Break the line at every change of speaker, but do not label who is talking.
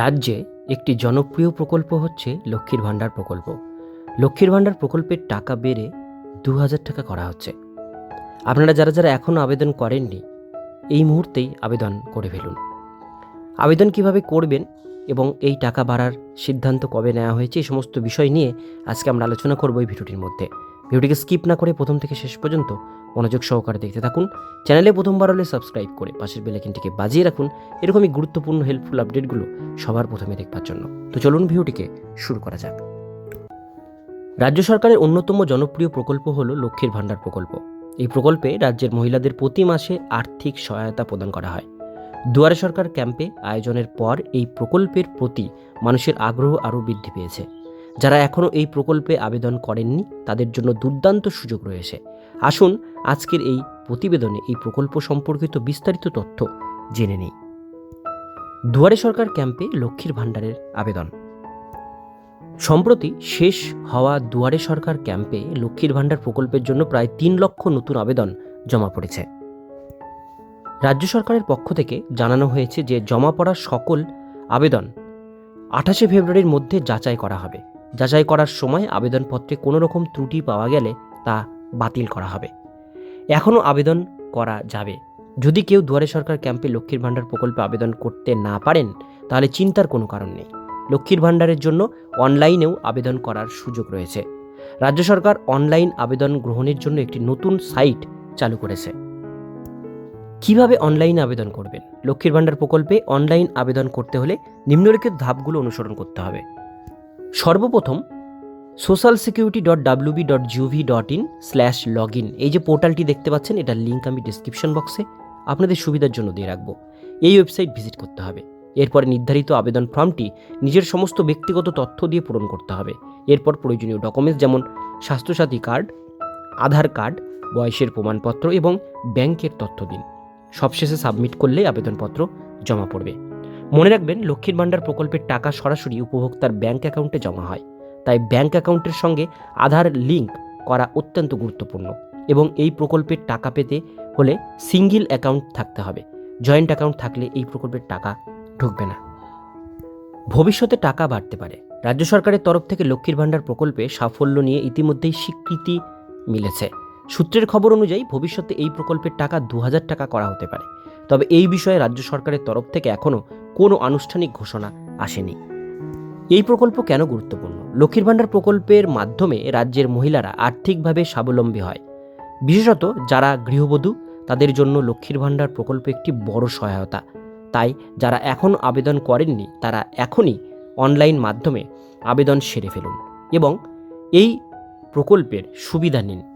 রাজ্যে একটি জনপ্রিয় প্রকল্প হচ্ছে লক্ষ্মীর ভাণ্ডার প্রকল্প। লক্ষ্মীর ভাণ্ডার প্রকল্পের টাকা বেড়ে দু হাজার টাকা করা হচ্ছে। আপনারা যারা যারা এখনও আবেদন করেননি, এই মুহূর্তেই আবেদন করে ফেলুন। আবেদন কীভাবে করবেন এবং এই টাকা বাড়ার সিদ্ধান্ত কবে নেওয়া হয়েছে, এই সমস্ত বিষয় নিয়ে আজকে আমরা আলোচনা করব এই ভিডিওটির মধ্যে। ভিডিওটিকে স্কিপ না করে প্রথম থেকে শেষ পর্যন্ত মনোযোগ সহকারে দেখতে থাকুন। চ্যানেলে প্রথমবার হলে সাবস্ক্রাইব করে পাশের বেলাইকিনটিকে বাজিয়ে রাখুন। এরকমই গুরুত্বপূর্ণ হেল্পফুল আপডেটগুলো সবার প্রথমে দেখবার জন্য। তো চলুন ভিডিওটিকে শুরু করা যাক। রাজ্য সরকারের অন্যতম জনপ্রিয় প্রকল্প হল লক্ষ্মীর ভাণ্ডার প্রকল্প। এই প্রকল্পে রাজ্যের মহিলাদের প্রতি মাসে আর্থিক সহায়তা প্রদান করা হয়। দুয়ারে সরকার ক্যাম্পে আয়োজনের পর এই প্রকল্পের প্রতি মানুষের আগ্রহ আরও বৃদ্ধি পেয়েছে। যারা এখনও এই প্রকল্পে আবেদন করেননি, তাদের জন্য দুর্দান্ত সুযোগ রয়েছে। আসুন, আজকের এই প্রতিবেদনে এই প্রকল্প সম্পর্কিত বিস্তারিত তথ্য জেনে নিই। দুয়ারে সরকার ক্যাম্পে লক্ষ্মীর ভাণ্ডারের আবেদন। সম্প্রতি শেষ হওয়া দুয়ারে সরকার ক্যাম্পে লক্ষ্মীর ভাণ্ডার প্রকল্পের জন্য প্রায় তিন লক্ষ নতুন আবেদন জমা পড়েছে। রাজ্য সরকারের পক্ষ থেকে জানানো হয়েছে যে জমা পড়া সকল আবেদন আঠাশে ফেব্রুয়ারির মধ্যে যাচাই করা হবে। যাচাই করার সময় আবেদনপত্রে কোনো রকম ত্রুটি পাওয়া গেলে তা বাতিল করা হবে। এখনও আবেদন করা যাবে। যদি কেউ দুয়ারে সরকার ক্যাম্পে লক্ষ্মীর ভাণ্ডার প্রকল্পে আবেদন করতে না পারেন, তাহলে চিন্তার কোনো কারণ নেই। লক্ষ্মীর ভাণ্ডারের জন্য অনলাইনেও আবেদন করার সুযোগ রয়েছে। রাজ্য সরকার অনলাইন আবেদন গ্রহণের জন্য একটি নতুন সাইট চালু করেছে। কীভাবে অনলাইন আবেদন করবেন? লক্ষ্মীর ভাণ্ডার প্রকল্পে অনলাইন আবেদন করতে হলে নিম্নলিখিত ধাপগুলো অনুসরণ করতে হবে। সর্বপ্রথম social security dot W B dot G O V dot in slash log in এই যে পোর্টালটি দেখতে পাচ্ছেন, এটার লিঙ্ক আমি ডিসক্রিপশন বক্সে আপনাদের সুবিধার জন্য দিয়ে রাখব। এই ওয়েবসাইট ভিজিট করতে হবে। এরপরে নির্ধারিত আবেদন ফর্মটি নিজের সমস্ত ব্যক্তিগত তথ্য দিয়ে পূরণ করতে হবে। এরপর প্রয়োজনীয় ডকুমেন্টস যেমন স্বাস্থ্যসাথী কার্ড আধার কার্ড বয়সের প্রমাণপত্র এবং ব্যাংকের তথ্য দিন। সবশেষে সাবমিট করলে আবেদনপত্র জমা পড়বে। মনে রাখবেন, লক্ষ্মীর ভাণ্ডার প্রকল্পের টাকা সরাসরি উপভোক্তার ব্যাংক অ্যাকাউন্টে জমা হয়। তাই ব্যাংক অ্যাকাউন্টের সঙ্গে আধার লিঙ্ক করা অত্যন্ত গুরুত্বপূর্ণ এবং এই প্রকল্পের টাকা পেতে হলে সিঙ্গেল অ্যাকাউন্ট থাকতে হবে। জয়েন্ট অ্যাকাউন্ট থাকলে এই প্রকল্পের টাকা ঢুকবে না। ভবিষ্যতে টাকা বাড়তে পারে। রাজ্য সরকারের তরফ থেকে লক্ষ্মীর ভাণ্ডার প্রকল্পে সাফল্য নিয়ে ইতিমধ্যেই স্বীকৃতি মিলেছে। সূত্রের খবর অনুযায়ী ভবিষ্যতে এই প্রকল্পের টাকা দু হাজার টাকা করা হতে পারে। তবে এই বিষয়ে রাজ্য সরকারের তরফ থেকে এখনও কোনো আনুষ্ঠানিক ঘোষণা আসেনি। এই প্রকল্প কেন গুরুত্বপূর্ণ? লক্ষ্মীর ভাণ্ডার প্রকল্পের মাধ্যমে রাজ্যের মহিলারা আর্থিকভাবে স্বাবলম্বী হয়। বিশেষত যারা গৃহবধূ, তাদের জন্য লক্ষ্মীর ভাণ্ডার প্রকল্প একটি বড় সহায়তা। তাই যারা এখনও আবেদন করেননি, তারা এখনই অনলাইন মাধ্যমে আবেদন সেরে ফেলুন এবং এই প্রকল্পের সুবিধা নিন।